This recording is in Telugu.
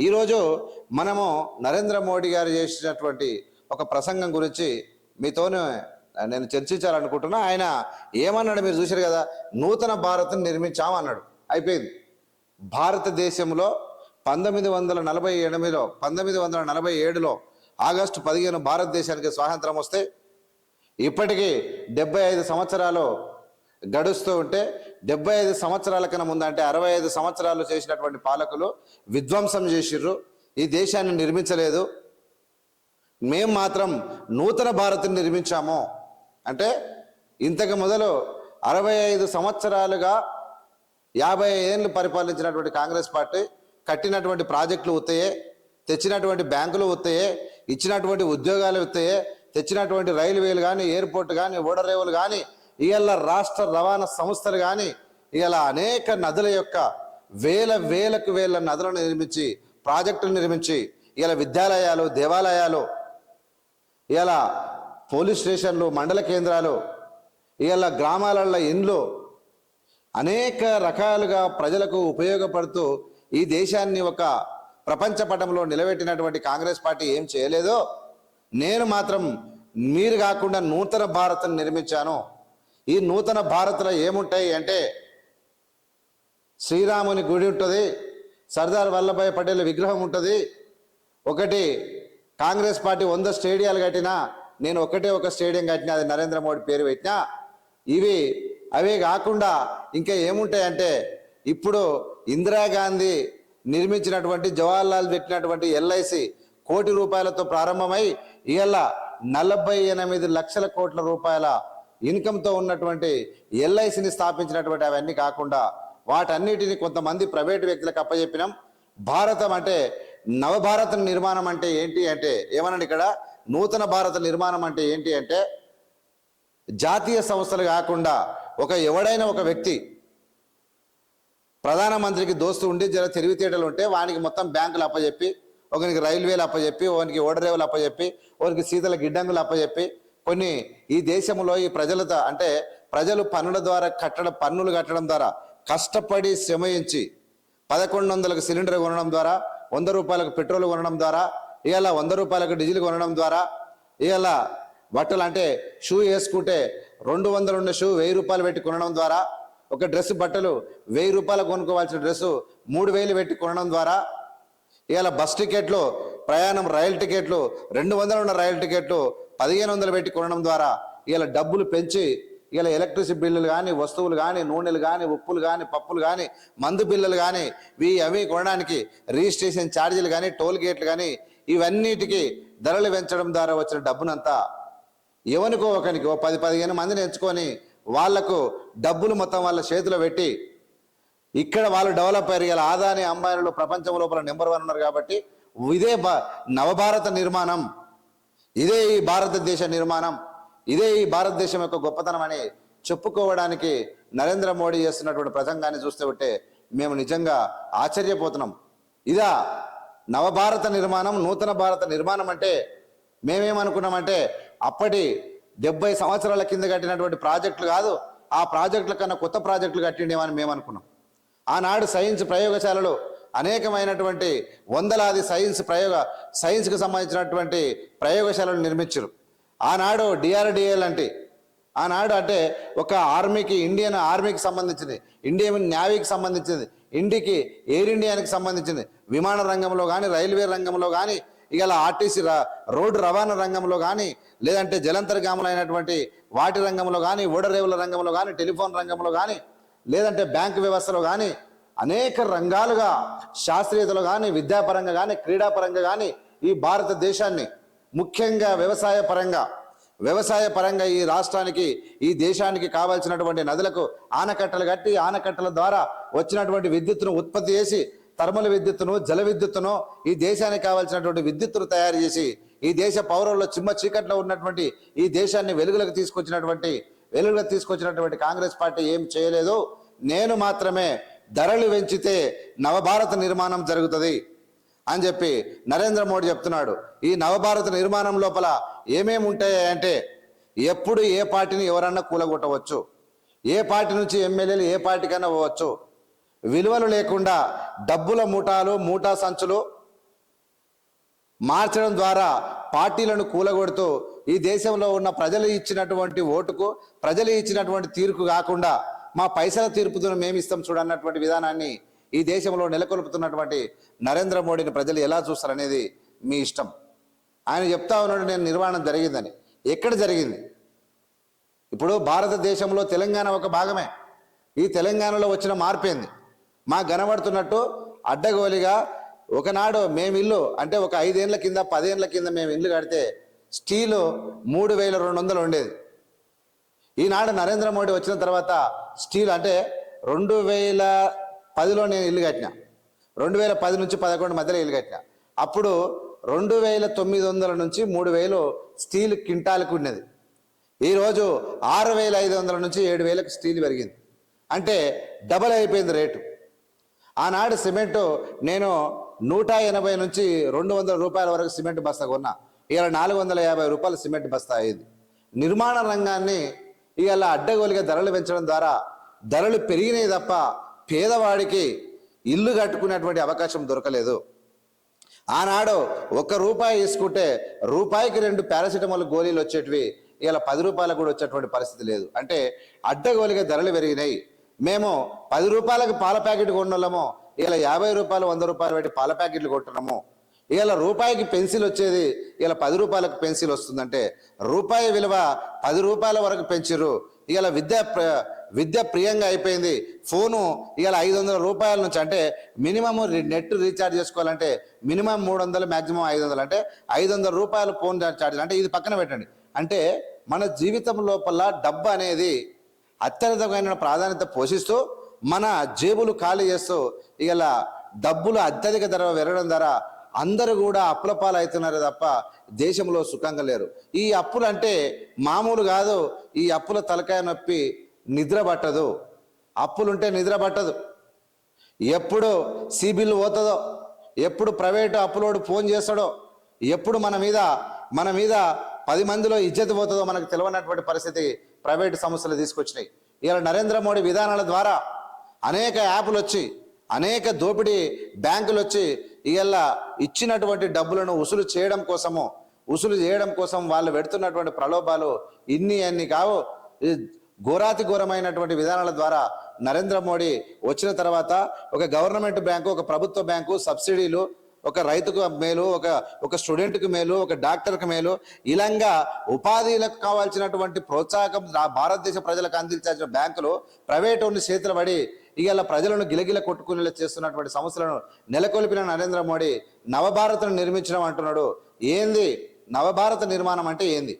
ఈరోజు మనము నరేంద్ర మోడీ గారు చేసినటువంటి ఒక ప్రసంగం గురించి మీతోనే నేను చర్చించాలనుకుంటున్నా. ఆయన ఏమన్నాడు మీరు చూశారు కదా? నూతన భారత్ని నిర్మించాం అన్నాడు అయిపోయింది. భారతదేశంలో పంతొమ్మిది వందల నలభై ఎనిమిదిలో పంతొమ్మిది వందల నలభై ఏడులో ఆగస్టు పదిహేను భారతదేశానికి స్వాతంత్రం వస్తే ఇప్పటికీ డెబ్బై ఐదు సంవత్సరాలు గడుస్తూ ఉంటే డెబ్బై ఐదు సంవత్సరాల కన్నా ముందు అంటే అరవై ఐదు సంవత్సరాలు చేసినటువంటి పాలకులు విధ్వంసం చేసిర్రు. ఈ దేశాన్ని నిర్మించలేదు. మేము మాత్రం నూతన భారత్ని నిర్మించాము. అంటే ఇంతకు మొదలు అరవై ఐదు సంవత్సరాలుగా యాభై ఏళ్ళు పరిపాలించినటువంటి కాంగ్రెస్ పార్టీ కట్టినటువంటి ప్రాజెక్టులు ఉత్తయే తెచ్చినటువంటి బ్యాంకులు ఉత్తయే ఇచ్చినటువంటి ఉద్యోగాలు ఉత్తయే తెచ్చినటువంటి రైల్వేలు కానీ ఎయిర్పోర్ట్ కానీ ఓడరేవులు కానీ ఇవాళ రాష్ట్ర రవాణా సంస్థలు కానీ ఇవాళ అనేక నదుల యొక్క వేల వేలకు వేల నదులను నిర్మించి ప్రాజెక్టులు నిర్మించి ఇలా విద్యాలయాలు దేవాలయాలు ఇలా పోలీస్ స్టేషన్లు మండల కేంద్రాలు ఇలా గ్రామాలలో ఇండ్లు అనేక రకాలుగా ప్రజలకు ఉపయోగపడుతూ ఈ దేశాన్ని ఒక ప్రపంచ పటంలో నిలబెట్టినటువంటి కాంగ్రెస్ పార్టీ ఏం చేయలేదో నేను మాత్రం మీరు కాకుండా నూతన భారత్ను నిర్మించాను. ఈ నూతన భారత్లో ఏముంటాయి అంటే శ్రీరాముని గుడి ఉంటుంది సర్దార్ వల్లభాయ్ పటేల్ విగ్రహం ఉంటుంది. ఒకటి కాంగ్రెస్ పార్టీ వంద స్టేడియాలు కట్టినా నేను ఒకటే ఒక స్టేడియం కట్టినా అది నరేంద్ర మోడీ పేరు పెట్టినా ఇవి అవే కాకుండా ఇంకా ఏముంటాయంటే ఇప్పుడు ఇందిరాగాంధీ నిర్మించినటువంటి జవహర్లాల్ పెట్టినటువంటి ఎల్ఐసి కోటి రూపాయలతో ప్రారంభమై ఇవాళ నలభై ఎనిమిది లక్షల కోట్ల రూపాయల ఇన్కంతో ఉన్నటువంటి ఎల్ఐసిని స్థాపించినటువంటి అవన్నీ కాకుండా వాటన్నిటిని కొంతమంది ప్రైవేటు వ్యక్తులకు అప్పచెప్పినాం భారతం అంటే నవభారత నిర్మాణం అంటే ఏంటి అంటే ఏమనండి ఇక్కడ? నూతన భారత నిర్మాణం అంటే ఏంటి అంటే జాతీయ సంస్థలు కాకుండా ఒక ఎవడైనా ఒక వ్యక్తి ప్రధానమంత్రికి దోస్తు ఉండి జర తెలివితేటలు ఉంటే వానికి మొత్తం బ్యాంకులు అప్పచెప్పి ఒకరికి రైల్వేలు అప్పచెప్పి ఒకరికి ఓడరేవులు అప్పచెప్పి ఒకరికి శీతల గిడ్డంగులు అప్పచెప్పి కొన్ని ఈ దేశంలో ఈ ప్రజలతో అంటే ప్రజలు పన్నుల ద్వారా కట్టడం పన్నులు కట్టడం ద్వారా కష్టపడి శ్రమయించి పదకొండు వందలకు సిలిండర్ కొనడం ద్వారా వంద రూపాయలకు పెట్రోల్ కొనడం ద్వారా ఇవాళ వంద రూపాయలకు డీజిల్ కొనడం ద్వారా ఇవాళ బట్టలు అంటే షూ వేసుకుంటే రెండు వందలు ఉన్న షూ వెయ్యి రూపాయలు పెట్టి కొనడం ద్వారా ఒక డ్రెస్ బట్టలు వెయ్యి రూపాయలు కొనుక్కోవాల్సిన డ్రెస్సు మూడు వేలు పెట్టి కొనడం ద్వారా ఇవాళ బస్ టికెట్లు ప్రయాణం రైలు టికెట్లు రెండు వందలు ఉన్న రైలు టికెట్లు పదిహేను వందలు పెట్టి కొనడం ద్వారా ఇలా డబ్బులు పెంచి ఇలా ఎలక్ట్రిసిటీ బిల్లులు కానీ వస్తువులు కానీ నూనెలు కానీ ఉప్పులు కానీ పప్పులు కానీ మందు బిల్లులు కానీ ఇవి అవి కొనడానికి రిజిస్ట్రేషన్ ఛార్జీలు కానీ టోల్ గేట్లు కానీ ఇవన్నిటికీ ధరలు పెంచడం ద్వారా వచ్చిన డబ్బునంతా ఎవనికో ఒకరికి ఓ పది పదిహేను మందిని ఎంచుకొని వాళ్ళకు డబ్బులు మొత్తం వాళ్ళ చేతిలో పెట్టి ఇక్కడ వాళ్ళు డెవలప్ అయ్యారు. ఇలా ఆదాని అంబానీలు ప్రపంచం లోపల నెంబర్ వన్ ఉన్నారు కాబట్టి ఇదే నవభారత నిర్మాణం. ఇదే ఈ భారతదేశ నిర్మాణం ఇదే ఈ భారతదేశం యొక్క గొప్పతనం అని చెప్పుకోవడానికి నరేంద్ర మోడీ చేస్తున్నటువంటి ప్రసంగాన్ని చూస్తే ఉంటే మేము నిజంగా ఆశ్చర్యపోతున్నాం. ఇదా నవభారత నిర్మాణం నూతన భారత నిర్మాణం అంటే మేమేమనుకున్నామంటే అప్పటి డెబ్బై సంవత్సరాల కింద కట్టినటువంటి ప్రాజెక్టులు కాదు ఆ ప్రాజెక్టుల కన్నా కొత్త ప్రాజెక్టులు కట్టిండేమని మేము అనుకున్నాం ఆనాడు సైన్స్ ప్రయోగశాలలు అనేకమైనటువంటి వందలాది సైన్స్ ప్రయోగ సైన్స్కి సంబంధించినటువంటి ప్రయోగశాలలు నిర్మించారు. ఆనాడు డిఆర్డిఏ లాంటి ఆనాడు అంటే ఒక ఆర్మీకి ఇండియన్ ఆర్మీకి సంబంధించింది ఇండియన్ నేవీకి సంబంధించింది ఇండికి ఎయిర్ ఇండియానికి సంబంధించింది విమాన రంగంలో కానీ రైల్వే రంగంలో కానీ ఇక ఆర్టీసీ రోడ్డు రవాణా రంగంలో కానీ లేదంటే జలంతర్గాములైనటువంటి వాటి రంగంలో కానీ ఓడరేవుల రంగంలో కానీ టెలిఫోన్ రంగంలో కానీ లేదంటే బ్యాంకు వ్యవస్థలో కానీ అనేక రంగాలుగా శాస్త్రీయతలో కానీ విద్యాపరంగా కానీ క్రీడాపరంగా కానీ ఈ భారతదేశాన్ని ముఖ్యంగా వ్యవసాయ పరంగా వ్యవసాయ పరంగా ఈ రాష్ట్రానికి ఈ దేశానికి కావాల్సినటువంటి నదులకు ఆనకట్టలు కట్టి ఆనకట్టల ద్వారా వచ్చినటువంటి విద్యుత్తును ఉత్పత్తి చేసి థర్మల్ విద్యుత్తును జల విద్యుత్తును ఈ దేశానికి కావాల్సినటువంటి విద్యుత్తును తయారు చేసి ఈ దేశ పౌరుల్లో చిమ్మ చీకట్లో ఉన్నటువంటి ఈ దేశాన్ని వెలుగులకు తీసుకొచ్చినటువంటి వెలుగులకు తీసుకొచ్చినటువంటి కాంగ్రెస్ పార్టీ ఏం చేయలేదు నేను మాత్రమే ధరలు పెంచితే నవభారత నిర్మాణం జరుగుతుంది అని చెప్పి నరేంద్ర మోడీ చెప్తున్నాడు. ఈ నవభారత నిర్మాణం లోపల ఏమేమి ఉంటాయంటే ఎప్పుడు ఏ పార్టీని ఎవరన్నా కూలగొట్టవచ్చు. ఏ పార్టీ నుంచి ఎమ్మెల్యేలు ఏ పార్టీకైనా పోవచ్చు. విలువలు లేకుండా డబ్బుల మూటాలు మూటా సంచులు మార్చడం ద్వారా పార్టీలను కూలగొడుతూ ఈ దేశంలో ఉన్న ప్రజలు ఇచ్చినటువంటి ఓటుకు ప్రజలు ఇచ్చినటువంటి తీర్పు కాకుండా మా పైసల తీర్పుతున్న మేము ఇస్తాం చూడన్నటువంటి విధానాన్ని ఈ దేశంలో నెలకొల్పుతున్నటువంటి నరేంద్ర మోడీని ప్రజలు ఎలా చూస్తారనేది మీ ఇష్టం. ఆయన చెప్తా ఉన్నాడు నేను నిర్వహణ జరిగిందని. ఎక్కడ జరిగింది? ఇప్పుడు భారతదేశంలో తెలంగాణ ఒక భాగమే. ఈ తెలంగాణలో వచ్చిన మార్పేంది మా కనబడుతున్నట్టు అడ్డగోలిగా ఒకనాడు మేము ఇల్లు అంటే ఒక ఐదేళ్ళ కింద పదేళ్ళ కింద మేము ఇల్లు కడితే స్టీలు మూడు వేల రెండు వందలు ఉండేది. ఈనాడు నరేంద్ర మోడీ వచ్చిన తర్వాత స్టీల్ అంటే రెండు వేల పదిలో నేను ఇల్లు కట్టిన. రెండు వేల పది నుంచి పదకొండు మధ్యలో ఇల్లు కట్టిన. అప్పుడు రెండు వేల తొమ్మిది వందల నుంచి మూడు వేలు స్టీల్ కింటాలకు ఉండేది ఈరోజు ఆరు వేల ఐదు వందల నుంచి ఏడు వేలకు స్టీల్ పెరిగింది. అంటే డబల్ అయిపోయింది రేటు. ఆనాడు సిమెంటు నేను నూట ఎనభై నుంచి రెండు వందల రూపాయల వరకు సిమెంట్ బస్తా కొన్నా. ఇలా నాలుగు వందల యాభై రూపాయల సిమెంట్ బస్తా అయింది. నిర్మాణ రంగాన్ని ఇవాళ అడ్డగోలుగా ధరలు పెంచడం ద్వారా ధరలు పెరిగినాయి తప్ప పేదవాడికి ఇల్లు కట్టుకునేటువంటి అవకాశం దొరకలేదు. ఆనాడు ఒక్క రూపాయి తీసుకుంటే రూపాయికి రెండు పారాసిటమాల్ గోళీలు వచ్చేటివి ఇలా పది రూపాయలకు కూడా వచ్చేటువంటి పరిస్థితి లేదు. అంటే అడ్డగోలిగా ధరలు పెరిగినాయి. మేము పది రూపాయలకు పాల ప్యాకెట్ కొన్నాము ఇలా యాభై రూపాయలు వంద రూపాయలు పెట్టి పాల ప్యాకెట్లు కొంటున్నాము ఇలా రూపాయికి పెన్సిల్ వచ్చేది ఇలా పది రూపాయలకు పెన్సిల్ వస్తుందంటే రూపాయి విలువ పది రూపాయల వరకు పెంచిర్రు. ఇలా విద్య ప్ర- విద్య ప్రియంగా అయిపోయింది. ఫోను ఇవాళ ఐదు వందల రూపాయల నుంచి అంటే మినిమం నెట్ రీఛార్జ్ చేసుకోవాలంటే మినిమం మూడు వందలు మ్యాక్సిమం ఐదు వందలు అంటే ఐదు వందల రూపాయలు ఫోన్ ఛార్జ్ అంటే ఇది పక్కన పెట్టండి. అంటే మన జీవితం లోపల డబ్బు అనేది అత్యధికమైన ప్రాధాన్యత పోషిస్తూ మన జేబులు ఖాళీ చేస్తూ ఇలా డబ్బులు అత్యధిక ధర పెరగడం ద్వారా అందరూ కూడా అప్పుల పాలవుతున్నారు తప్ప దేశంలో సుఖంగా లేరు. ఈ అప్పులు అంటే మామూలు కాదు. ఈ అప్పుల తలకాయ నొప్పి నిద్ర పట్టదు. అప్పులుంటే నిద్ర పట్టదు. ఎప్పుడు సిబిల్ పోతుందో ఎప్పుడు ప్రైవేటు అప్పులోడు ఫోన్ చేస్తాడో ఎప్పుడు మన మీద మన మీద పది మందిలో ఇజ్జత పోతుందో మనకు తెలియనటువంటి పరిస్థితి ప్రైవేటు సంస్థలు తీసుకొచ్చినాయి. ఇలా నరేంద్ర మోడీ విధానాల ద్వారా అనేక యాప్లు వచ్చి అనేక దోపిడీ బ్యాంకులు వచ్చి ఇలా ఇచ్చినటువంటి డబ్బులను వసూలు చేయడం కోసము వసూలు చేయడం కోసం వాళ్ళు పెడుతున్నటువంటి ప్రలోభాలు ఇన్ని అన్ని కావు. ఘోరాతి ఘోరమైనటువంటి విధానాల ద్వారా నరేంద్ర మోడీ వచ్చిన తర్వాత ఒక గవర్నమెంట్ బ్యాంకు ఒక ప్రభుత్వ బ్యాంకు సబ్సిడీలు ఒక రైతుకు మేలు ఒక ఒక స్టూడెంట్కి మేలు ఒక డాక్టర్కి మేలు ఇలాగా ఉపాధిలకు కావాల్సినటువంటి ప్రోత్సాహకం భారతదేశ ప్రజలకు అందించాల్సిన బ్యాంకులు ప్రైవేట్ ఉన్న చేతులు పడి ఇవాళ ప్రజలను గిలగిల కొట్టుకునేలా చేస్తున్నటువంటి సమస్యలను నెలకొల్పిన నరేంద్ర మోడీ నవభారత్ను నిర్మించడం అంటున్నాడు. ఏంది? నవభారత నిర్మాణం అంటే ఏంది?